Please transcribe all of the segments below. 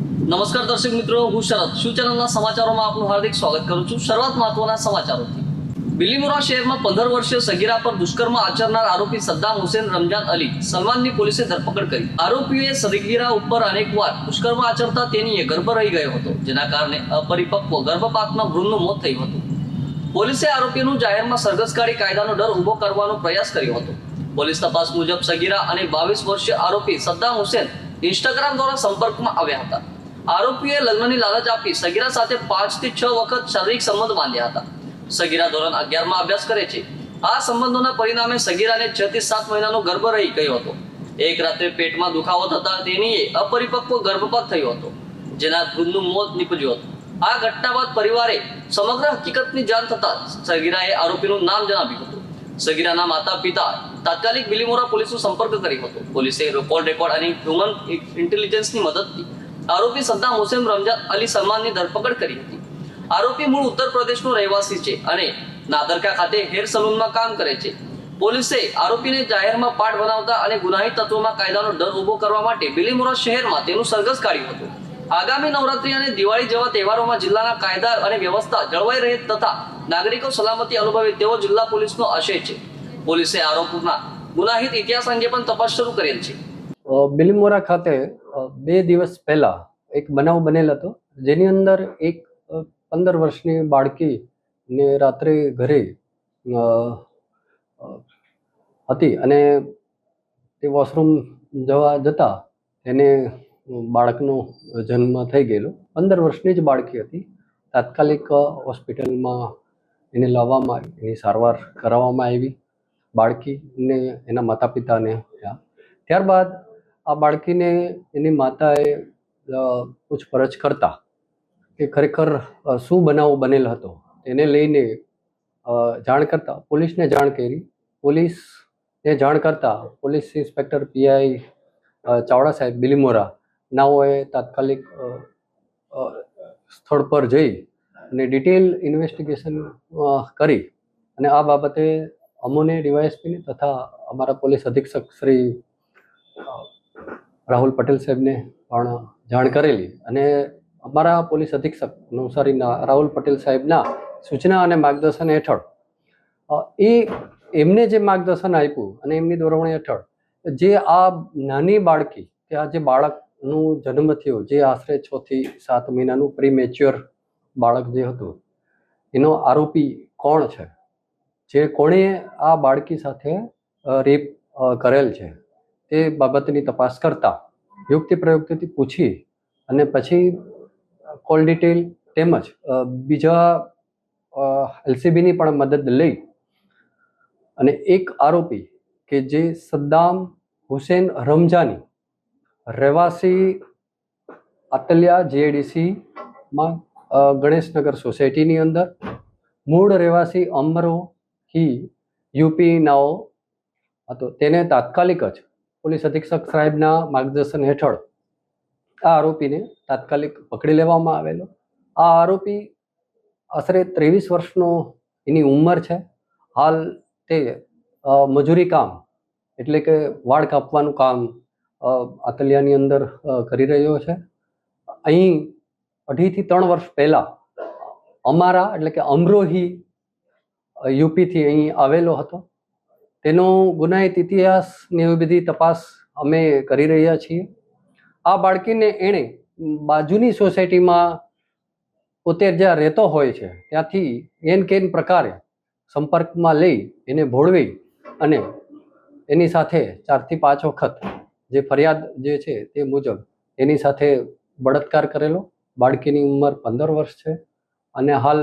નમસ્કાર દર્શક મિત્રો, હું શરદ. શું ચેનલના સમાચારોમાં આપનું હાર્દિક સ્વાગત કરું છું? શરૂઆત મહત્વના સમાચારોથી. બિલીમોરા શહેરમાં પંદર વર્ષીય સગીરા પર દુષ્કર્મ આચરનાર આરોપી સદ્દામ હુસેન રમજાન અલી સલમાનની પોલીસે ધરપકડ કરી. આરોપીએ સગીરા ઉપર અનેકવાર દુષ્કર્મ આચરતા તેનીએ ગર્ભ રહી ગયો હતો, જેના કારણે અપરિપક્વ ગર્ભપાતમાં ભ્રૂણનું મોત થયું હતું. પોલીસે આરોપીનું જાહેરમાં સરઘસકારી કાયદાનો ડર ઊભો કરવાનો પ્રયાસ કર્યો હતો. પોલીસ તપાસ મુજબ સગીરા અને બાવીસ વર્ષીય આરોપી સદ્દામ હુસેન ઇન્સ્ટાગ્રામ દ્વારા સંપર્કમાં આવ્યા હતા. આરોપીએ લગ્નની લાલચ આપી સગીરા સાથે પાંચથી છ વખત શારીરિક સંબંધ બાંધ્યા હતા. સગીરા ધોરણ અગિયારમાં અભ્યાસ કરે છે. આ સંબંધોના પરિણામે સગીરાને છ થી સાત મહિનાનો ગર્ભ રહી ગયો હતો. એક રાત્રે પેટમાં દુખાવો થતા તેની અપરિપક્વ ગર્ભપાત થયો હતો, જેના ભ્રૂણનું મોત નીપજ્યું હતું. આ ઘટના બાદ પરિવારે સમગ્ર હકીકતની જાણ થતા સગીરાએ આરોપીનું નામ જણાવ્યું હતું. સગીરાના માતા પિતા તાત્કાલિક બિલીમોરા પોલીસનો સંપર્ક કર્યો હતો. પોલીસે કોલ રેકોર્ડ અને હ્યુમન ઇન્ટેલિજન્સની મદદથી આરોપી સદ્દામ હુસેન રમજાન અલી સલમાનની ધરપકડ કરી હતી. આરોપી મૂળ ઉત્તર પ્રદેશનો રહેવાસી છે અને નાદરકા ખાતે હેર સલૂનમાં કામ કરે છે. પોલીસે આરોપીને જાહેરમાં પાઠ બનાવતા અને ગુનાહિત તત્વોમાં કાયદાનો ડર ઊભો કરવા માટે બિલીમોરા શહેરમાં તેનું સરઘસ કાઢ્યું હતું. આગામી નવરાત્રી અને દિવાળી જેવા તહેવારોમાં જિલ્લાના કાયદા અને વ્યવસ્થા જળવાઈ રહે તથા નાગરિકો સલામતી અનુભવે તેવો જિલ્લા પોલીસનો આશય છે. પોલીસે આરોપીના ગુનાહિત ઇતિહાસ અંગે પણ તપાસ શરૂ કરેલ છે. બિલીમોરા ખાતે બે દિવસ પહેલા એક બનાવ બનેલ હતો, જેની અંદર એક પંદર વર્ષની બાળકીને રાત્રે ઘરે હતી અને તે વોશરૂમ જવા જતા એને બાળકનો જન્મ થઈ ગયેલો. પંદર વર્ષની જ બાળકી હતી. તાત્કાલિક હોસ્પિટલમાં એને લાવવામાં આવી, એની સારવાર કરાવવામાં આવી. બાળકીને એના માતા પિતાને ત્યાં ત્યારબાદ આ બાળકીને એની માતાએ પૂછપરછ કરતા કે ખરેખર શું બનાવો બનેલ હતો? એને લઈને જાણ કરતા, પોલીસને જાણ કરી. પોલીસને જાણ કરતા પોલીસ ઇન્સ્પેક્ટર પીઆઈ ચાવડા સાહેબ બિલીમોરા નાઓએ તાત્કાલિક સ્થળ પર જઈ અને ડિટેલ ઇન્વેસ્ટિગેશન કરી. અને આ બાબતે અમોને ડીવાયએસપીને તથા અમારા પોલીસ અધિક્ષક શ્રી રાહુલ પટેલ સાહેબને પણ જાણ કરેલી અને અમારા પોલીસ અધિક્ષક નવસારીના રાહુલ પટેલ સાહેબના સૂચના અને માર્ગદર્શન હેઠળ એ એમને જે માર્ગદર્શન આપ્યું અને એમની દોરવણી હેઠળ, જે આ નાની બાળકી કે આ જે બાળકનું જન્મ થયો, જે આશરે છ થી સાત મહિનાનું પ્રી મેચ્યોર બાળક જે હતું, એનો આરોપી કોણ છે? જે કોણે આ બાળકી સાથે રેપ કરેલ છે? તે બાબતની તપાસ કરતા યુક્તિ પ્રયુક્તિથી પૂછી અને પછી કોલ ડિટેલ તેમજ બીજા એલસીબીની પણ મદદ લઈ અને એક આરોપી કે જે સદ્દામ હુસેન રમજાની રહેવાસી આતલિયા જેડીસીમાં ગણેશનગર સોસાયટીની અંદર, મૂળ રહેવાસી અમરોહી યુપી નાઓ હતો. તેને તાત્કાલિક જ પોલીસ અધિક્ષક સાહેબના માર્ગદર્શન હેઠળ આ આરોપીને તાત્કાલિક પકડી લેવામાં આવેલો. આ આરોપી આશરે ત્રેવીસ વર્ષનો એની ઉંમર છે. હાલ તે મજૂરી કામ એટલે કે વાળ કાપવાનું કામ આતલિયાની અંદર કરી રહ્યો છે. અહીં અઢીથી ત્રણ વર્ષ પહેલાં અમારા એટલે કે અમરોહી યુપીથી અહીં આવેલો હતો. તેનો ગુનાહિત ઇતિહાસની એવી બધી તપાસ અમે કરી રહ્યા છીએ. આ બાળકીને એણે બાજુની સોસાયટીમાં પોતે જ્યાં રહેતો હોય છે, ત્યાંથી એન કેન પ્રકારે સંપર્કમાં લઈ એને ભોળવી અને એની સાથે ચારથી પાંચ વખત જે ફરિયાદ જે છે તે મુજબ એની સાથે બળાત્કાર કરેલો. બાળકીની ઉંમર પંદર વર્ષ છે અને હાલ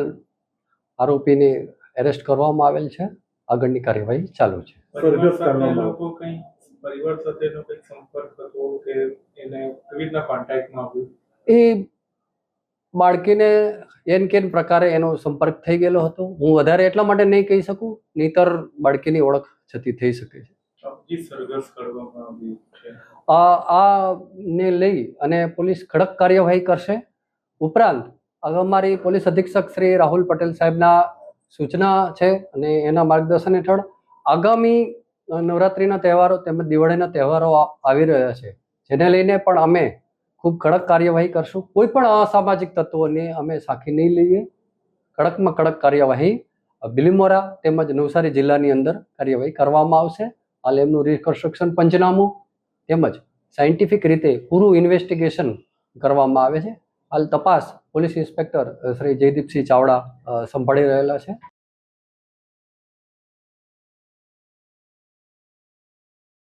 આરોપીને એરેસ્ટ કરવામાં આવેલ છે. આગળની કાર્યવાહી ચાલુ છે. સરઘસ સાથે કરવામાં લોકો કઈ પરિવાર સાથેનો કઈ સંપર્ક હતો કે એને કેવી રીતના કોન્ટેક્ટમાં આવ્યું? એ બાળકીને એન કેન પ્રકારે એનો સંપર્ક થઈ ગયેલો હતો. હું વધારે એટલા માટે નહીં કહી શકું નહીતર બાળકીની ઓળખ જતી થઈ શકે છે. આ આ ને લઈ અને પોલીસ કડક કાર્યવાહી કરશે. ઉપરાંત હવે અમારી પોલીસ અધિક્ષક શ્રી રાહુલ પટેલ સાહેબના સૂચના છે અને એના માર્ગદર્શન હેઠળ આગામી નવરાત્રિના તહેવારો તેમજ દિવાળીના તહેવારો આવી રહ્યા છે. જેને લઈને પણ અમે ખૂબ કડક કાર્યવાહી કરશું. કોઈ પણ અસામાજિક તત્વોને અમે સાખી નહીં લઈએ. કડકમાં કડક કાર્યવાહી બિલીમોરા તેમજ નવસારી જિલ્લાની અંદર કાર્યવાહી કરવામાં આવશે. હાલ એમનું રિકન્સ્ટ્રક્શન પંચનામું તેમજ સાયન્ટિફિક રીતે પૂરું ઇન્વેસ્ટિગેશન કરવામાં આવે છે. હાલ તપાસ પોલીસ ઇન્સ્પેક્ટર શ્રી જયદીપસિંહ ચાવડા સંભાળી રહેલા છે.